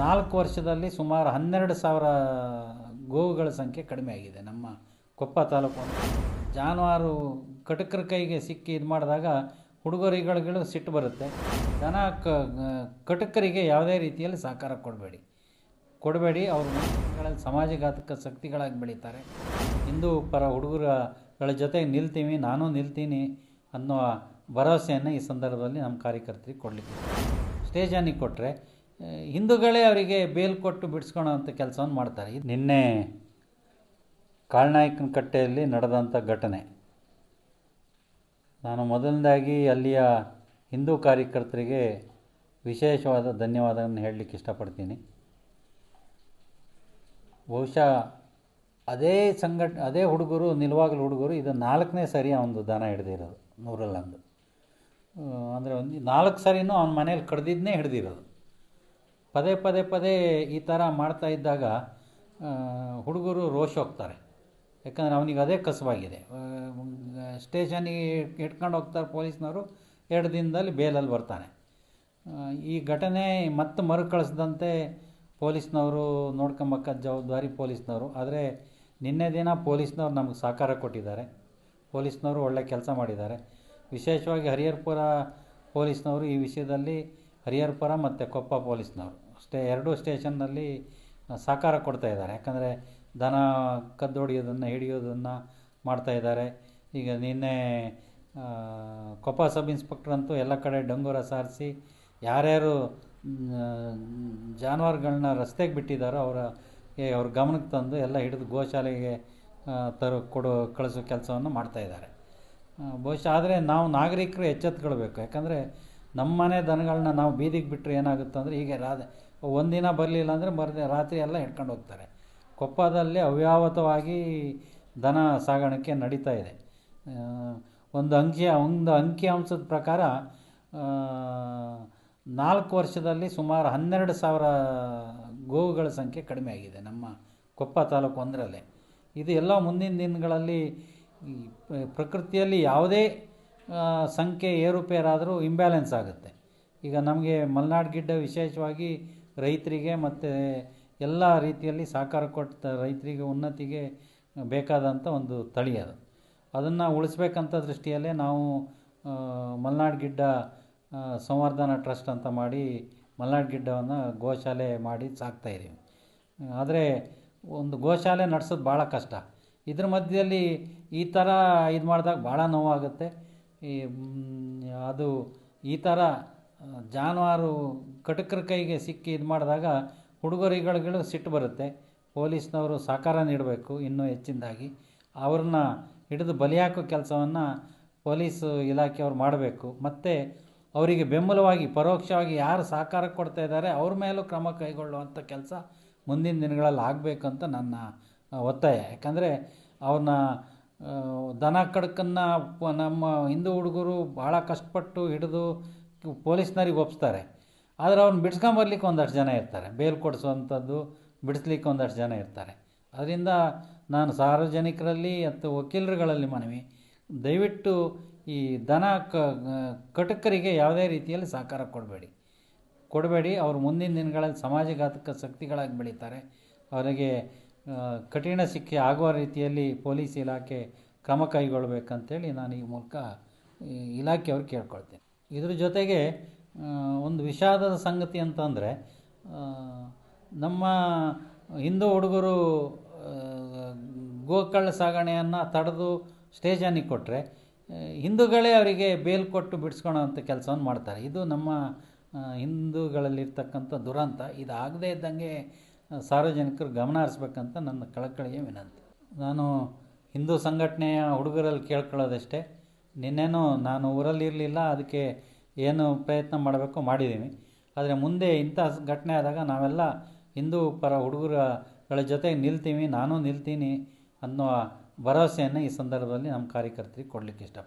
ನಾಲ್ಕು ವರ್ಷದಲ್ಲಿ ಸುಮಾರು ಹನ್ನೆರಡು ಸಾವಿರ ಗೋವುಗಳ ಸಂಖ್ಯೆ ಕಡಿಮೆ ಆಗಿದೆ. ನಮ್ಮ ಕೊಪ್ಪ ತಾಲೂಕು ಜಾನುವಾರು ಕಟಕರ ಕೈಗೆ ಸಿಕ್ಕಿ ಇದು ಮಾಡಿದಾಗ ಹುಡುಗರುಗಳಿಗೂ ಸಿಟ್ಟು ಬರುತ್ತೆ. ದನ ಕ, ಕಟಕರಿಗೆ ಯಾವುದೇ ರೀತಿಯಲ್ಲಿ ಸಹಕಾರ ಕೊಡಬೇಡಿ. ಕೊಡಬೇಡಿ, ಅವರು ಸಮಾಜಘಾತಕ ಶಕ್ತಿಗಳಾಗಿ ಬೆಳೀತಾರೆ. ಹಿಂದೂ ಪರ ಹುಡುಗರುಗಳ ಜೊತೆಗೆ ನಿಲ್ತೀವಿ, ನಾನು ನಿಲ್ತೀನಿ ಅನ್ನೋ ಭರವಸೆಯನ್ನು ಈ ಸಂದರ್ಭದಲ್ಲಿ ನಮ್ಮ ಕಾರ್ಯಕರ್ತರಿಗೆ ಕೊಡಲಿಕ್ಕೆ. ಸ್ಟೇಜಾನಿಗೆ ಕೊಟ್ಟರೆ ಹಿಂದೂಗಳೇ ಅವರಿಗೆ ಬೇಲ್ ಕೊಟ್ಟು ಬಿಡಿಸ್ಕೊಳೋ ಅಂಥ ಕೆಲಸವನ್ನು ಮಾಡ್ತಾರೆ. ನಿನ್ನೆ ಕಾಳ್ನಾಯಕನ ಕಟ್ಟೆಯಲ್ಲಿ ನಡೆದಂಥ ಘಟನೆ. ನಾನು ಮೊದಲನೇದಾಗಿ ಅಲ್ಲಿಯ ಹಿಂದೂ ಕಾರ್ಯಕರ್ತರಿಗೆ ವಿಶೇಷವಾದ ಧನ್ಯವಾದವನ್ನು ಹೇಳಲಿಕ್ಕೆ ಇಷ್ಟಪಡ್ತೀನಿ. ಬಹುಶಃ ಅದೇ ಸಂಘಟ, ಅದೇ ಹುಡುಗರು, ನಿಲುವಾಗಲು ಹುಡುಗರು ಇದು ನಾಲ್ಕನೇ ಸರಿ ಅವನದು ದನ ಹಿಡ್ದಿರೋದು ನೂರಲ್ಲೊಂದು. ಅಂದರೆ ಒಂದು ನಾಲ್ಕು ಸರಿನೂ ಅವನ ಮನೇಲಿ ಕಡ್ದಿದ್ದನ್ನೇ ಹಿಡ್ದಿರೋದು ಪದೇ ಪದೇ ಪದೇ ಈ ಥರ ಮಾಡ್ತಾ ಇದ್ದಾಗ ಹುಡುಗರು ರೋಷ ಹೋಗ್ತಾರೆ. ಯಾಕಂದರೆ ಅವನಿಗೆ ಅದೇ ಕಸವಾಗಿದೆ. ಸ್ಟೇಷನಿಗೆ ಇಟ್ಕೊಂಡು ಹೋಗ್ತಾರೆ ಪೊಲೀಸ್ನವರು, ಎರಡು ದಿನದಲ್ಲಿ ಬೇಲಲ್ಲಿ ಬರ್ತಾನೆ. ಈ ಘಟನೆ ಮತ್ತೆ ಮರುಕಳಿಸ್ದಂತೆ ಪೊಲೀಸ್ನವರು, ನೋಡ್ಕೊಂಬಕ್ಕ ಜವಾಬ್ದಾರಿ ಪೊಲೀಸ್ನವರು. ಆದರೆ ನಿನ್ನೆ ದಿನ ಪೊಲೀಸ್ನವ್ರು ನಮಗೆ ಸಹಕಾರ ಕೊಟ್ಟಿದ್ದಾರೆ. ಪೊಲೀಸ್ನವರು ಒಳ್ಳೆ ಕೆಲಸ ಮಾಡಿದ್ದಾರೆ. ವಿಶೇಷವಾಗಿ ಹರಿಹರಪುರ ಪೊಲೀಸ್ನವರು ಈ ವಿಷಯದಲ್ಲಿ ಹರಿಹರಪುರ ಮತ್ತು ಕೊಪ್ಪ ಪೊಲೀಸ್ನವರು. ಸ್ಟೇ, ಎರಡೂ ಸ್ಟೇಷನ್ನಲ್ಲಿ ಸಹಕಾರ ಕೊಡ್ತಾ ಇದ್ದಾರೆ. ಯಾಕಂದರೆ ದನ ಕದ್ದೊಡಿಯೋದನ್ನು, ಹಿಡಿಯೋದನ್ನು ಮಾಡ್ತಾ ಇದ್ದಾರೆ. ಈಗ ನಿನ್ನೆ ಕೊಪ್ಪ ಸಬ್ ಇನ್ಸ್ಪೆಕ್ಟರ್ ಅಂತೂ ಎಲ್ಲ ಕಡೆ ಡಂಗೂರ ಸಾರಿಸಿ ಯಾರ್ಯಾರು ಜಾನುವಾರುಗಳನ್ನ ರಸ್ತೆಗೆ ಬಿಟ್ಟಿದ್ದಾರೋ ಅವರ ಅವ್ರ ಗಮನಕ್ಕೆ ತಂದು ಎಲ್ಲ ಹಿಡಿದು ಗೋಶಾಲೆಗೆ ತರೋ, ಕೊಡೋ, ಕಳಿಸೋ ಕೆಲಸವನ್ನು ಮಾಡ್ತಾಯಿದ್ದಾರೆ ಬಹುಶಃ ಆದರೆ ನಾವು ನಾಗರಿಕರು ಎಚ್ಚೆತ್ಕೊಳ್ಬೇಕು. ಯಾಕಂದರೆ ನಮ್ಮ ಮನೆ ದನಗಳನ್ನ ನಾವು ಬೀದಿಗೆ ಬಿಟ್ಟರೆ ಏನಾಗುತ್ತೆ ಅಂದರೆ ಹೀಗೆ ರಾದ ಒಂದಿನ ಬರಲಿಲ್ಲ ಅಂದರೆ ಮರು ರಾತ್ರಿ ಎಲ್ಲ ಹಿಡ್ಕೊಂಡು ಹೋಗ್ತಾರೆ. ಕೊಪ್ಪದಲ್ಲಿ ಅವ್ಯಾವತವಾಗಿ ದನ ಸಾಗಾಣಿಕೆ ನಡೀತಾ ಇದೆ. ಒಂದು ಅಂಕಿ, ಒಂದು ಅಂಕಿಅಂಶದ ಪ್ರಕಾರ ನಾಲ್ಕು ವರ್ಷದಲ್ಲಿ ಸುಮಾರು ಹನ್ನೆರಡು ಸಾವಿರ ಗೋವುಗಳ ಸಂಖ್ಯೆ ಕಡಿಮೆ ಆಗಿದೆ ನಮ್ಮ ಕೊಪ್ಪ ತಾಲೂಕು ಒಂದರಲ್ಲೇ. ಇದು ಎಲ್ಲ ಮುಂದಿನ ದಿನಗಳಲ್ಲಿ ಪ್ರಕೃತಿಯಲ್ಲಿ ಯಾವುದೇ ಸಂಖ್ಯೆ ಏರುಪೇರಾದರೂ ಇಂಬ್ಯಾಲೆನ್ಸ್ ಆಗುತ್ತೆ. ಈಗ ನಮಗೆ ಮಲೆನಾಡು ಗಿಡ್ಡ ವಿಶೇಷವಾಗಿ ರೈತರಿಗೆ ಮತ್ತು ಎಲ್ಲ ರೀತಿಯಲ್ಲಿ ಸಹಕಾರ ಕೊಟ್ಟ ರೈತರಿಗೆ ಉನ್ನತಿಗೆ ಬೇಕಾದಂಥ ಒಂದು ತಳಿ ಅದು. ಅದನ್ನು ಉಳಿಸ್ಬೇಕಂತ ದೃಷ್ಟಿಯಲ್ಲೇ ನಾವು ಮಲ್ನಾಡ್ ಗಿಡ್ಡ ಸಂವರ್ಧನಾ ಟ್ರಸ್ಟ್ ಅಂತ ಮಾಡಿ ಮಲ್ನಾಡ್ ಗಿಡ್ಡವನ್ನು ಗೋಶಾಲೆ ಮಾಡಿ ಸಾಕ್ತಾಯಿದ್ದೀವಿ ಆದರೆ ಒಂದು ಗೋಶಾಲೆ ನಡೆಸೋದು ಭಾಳ ಕಷ್ಟ. ಇದ್ರ ಮಧ್ಯದಲ್ಲಿ ಈ ಥರ ಇದು ಮಾಡಿದಾಗ ಭಾಳ ನೋವಾಗುತ್ತೆ. ಈ ಅದು ಈ ಥರ ಜಾನುವಾರು ಕಟಕರ ಕೈಗೆ ಸಿಕ್ಕಿ ಇದು ಮಾಡಿದಾಗ ಹುಡುಗರುಗಳಿಗೂ ಸಿಟ್ಟು ಬರುತ್ತೆ. ಪೊಲೀಸ್ನವರು ಸಹಕಾರ ನೀಡಬೇಕು ಇನ್ನೂ ಹೆಚ್ಚಿನದಾಗಿ. ಅವ್ರನ್ನ ಹಿಡಿದು ಬಲಿ ಹಾಕೋ ಕೆಲಸವನ್ನು ಪೊಲೀಸ್ ಇಲಾಖೆಯವ್ರು ಮಾಡಬೇಕು. ಮತ್ತು ಅವರಿಗೆ ಬೆಂಬಲವಾಗಿ, ಪರೋಕ್ಷವಾಗಿ ಯಾರು ಸಹಕಾರ ಕೊಡ್ತಾ ಇದ್ದಾರೆ ಅವ್ರ ಮೇಲೂ ಕ್ರಮ ಕೈಗೊಳ್ಳುವಂಥ ಕೆಲಸ ಮುಂದಿನ ದಿನಗಳಲ್ಲಿ ಆಗಬೇಕಂತ ನನ್ನ ಒತ್ತಾಯ. ಯಾಕಂದರೆ ಅವ್ರನ್ನ ದನ ಕಡ್ಕನ್ನು ನಮ್ಮ ಹಿಂದೂ ಹುಡುಗರು ಭಾಳ ಕಷ್ಟಪಟ್ಟು ಹಿಡಿದು ಪೊಲೀಸ್ನರಿಗೆ ಒಪ್ಪಿಸ್ತಾರೆ ಆದರೆ ಅವ್ರನ್ನ ಬಿಡ್ಸ್ಕೊಂಬರ್ಲಿಕ್ಕೆ ಒಂದಷ್ಟು ಜನ ಇರ್ತಾರೆ. ಬೇಲ್ ಕೊಡಿಸುವಂಥದ್ದು ಬಿಡಿಸ್ಲಿಕ್ಕೆ ಒಂದಷ್ಟು ಜನ ಇರ್ತಾರೆ. ಅದರಿಂದ ನಾನು ಸಾರ್ವಜನಿಕರಲ್ಲಿ ಅಥವಾ ವಕೀಲರುಗಳಲ್ಲಿ ಮನವಿ, ದಯವಿಟ್ಟು ಈ ದನ ಕಟುಕರಿಗೆ ಯಾವುದೇ ರೀತಿಯಲ್ಲಿ ಸಹಕಾರ ಕೊಡಬೇಡಿ. ಕೊಡಬೇಡಿ, ಅವರು ಮುಂದಿನ ದಿನಗಳಲ್ಲಿ ಸಮಾಜಘಾತಕ ಶಕ್ತಿಗಳಾಗಿ ಬೆಳೀತಾರೆ. ಅವರಿಗೆ ಕಠಿಣ ಶಿಕ್ಷೆ ಆಗುವ ರೀತಿಯಲ್ಲಿ ಪೊಲೀಸ್ ಇಲಾಖೆ ಕ್ರಮ ಕೈಗೊಳ್ಳಬೇಕಂತೇಳಿ ನಾನು ಈ ಮೂಲಕ ಇಲಾಖೆಯವ್ರು ಕೇಳ್ಕೊಳ್ತೇನೆ. ಇದ್ರ ಜೊತೆಗೆ ಒಂದು ವಿಷಾದದ ಸಂಗತಿ ಅಂತಂದರೆ ನಮ್ಮ ಹಿಂದೂ ಹುಡುಗರು ಗೋಕಳ್ಳ ಸಾಗಣೆಯನ್ನು ತಡೆದು ಸ್ಟೇಷನಿಗೆ ಕೊಟ್ಟರೆ ಹಿಂದೂಗಳೇ ಅವರಿಗೆ ಬೇಲ್ ಕೊಟ್ಟು ಬಿಡಿಸ್ಕೊಳೋ ಅಂಥ ಕೆಲಸವನ್ನು ಮಾಡ್ತಾರೆ. ಇದು ನಮ್ಮ ಹಿಂದೂಗಳಲ್ಲಿರ್ತಕ್ಕಂಥ ದುರಂತ. ಇದು ಇದ್ದಂಗೆ ಸಾರ್ವಜನಿಕರು ಗಮನ ಹರಿಸ್ಬೇಕಂತ ನನ್ನ ಕಳಕಳಿಯ ವಿನಂತಿ. ನಾನು ಹಿಂದೂ ಸಂಘಟನೆಯ ಹುಡುಗರಲ್ಲಿ ಕೇಳ್ಕೊಳ್ಳೋದಷ್ಟೇ. ನಿನ್ನೆನೂ ನಾನು ಊರಲ್ಲಿ ಇರಲಿಲ್ಲ, ಅದಕ್ಕೆ ಏನು ಪ್ರಯತ್ನ ಮಾಡಬೇಕೋ ಮಾಡಿದ್ದೀನಿ ಆದರೆ ಮುಂದೆ ಇಂಥ ಘಟನೆ ಆದಾಗ ನಾವೆಲ್ಲ ಹಿಂದೂ ಪರ ಹುಡುಗರುಗಳ ಜೊತೆ ನಿಲ್ತೀವಿ, ನಾನು ನಿಲ್ತೀನಿ ಅನ್ನೋ ಭರವಸೆಯನ್ನು ಈ ಸಂದರ್ಭದಲ್ಲಿ ನಮ್ಮ ಕಾರ್ಯಕರ್ತರಿಗೆ ಕೊಡಲಿಕ್ಕೆ ಇಷ್ಟ